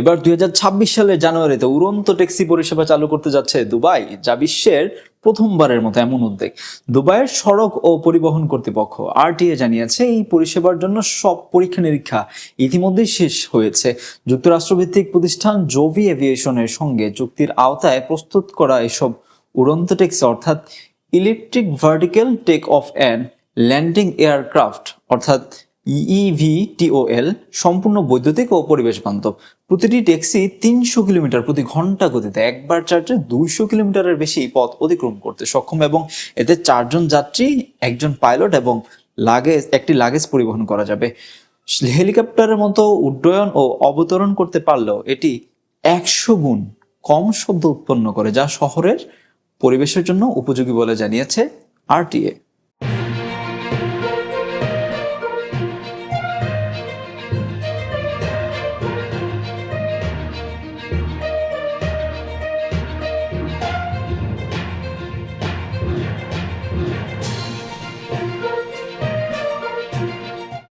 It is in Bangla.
এবার দুই সালের জানুয়ারিতে উড়ন্ত ট্যাক্সি পরিষেবা চালু করতে যাচ্ছে দুবাই, যা বিশ্বের প্রথমবারের মতো এমন উদ্যোগ দুবাইয়ের সড়ক ও পরিবহন কর্তৃপক্ষ, আরটিএ, জানিয়েছে এই পরিষেবার জন্য সব পরীক্ষা নিরীক্ষা ইতিমধ্যেই শেষ হয়েছে। যুক্তরাষ্ট্রভিত্তিক প্রতিষ্ঠান জোভি এভিয়েশনের সঙ্গে চুক্তির আওতায় প্রস্তুত করা এসব উড়ন্ত ট্যাক্সি, অর্থাৎ electric vertical take off and landing aircraft, অর্থাৎ ইইভিটিওএল সম্পূর্ণ বৈদ্যুতিক ও পরিবেশ বান্ধব। প্রতিটি ট্যাক্সি তিনশো কিলোমিটার প্রতি ঘণ্টা গতিতে একবার চার্জে দুইশো কিলোমিটারের বেশি পথ অতিক্রম করতে সক্ষম এবং এতে চারজন যাত্রী, একজন পাইলট এবং লাগেজ, একটি লাগেজ পরিবহন করা যাবে। হেলিকপ্টারের মতো উড্ডয়ন ও অবতরণ করতে পারলেও এটি একশো গুণ কম শব্দ উৎপন্ন করে, যা শহরের পরিবেশের জন্য উপযোগী বলে জানিয়েছে আরটিএ।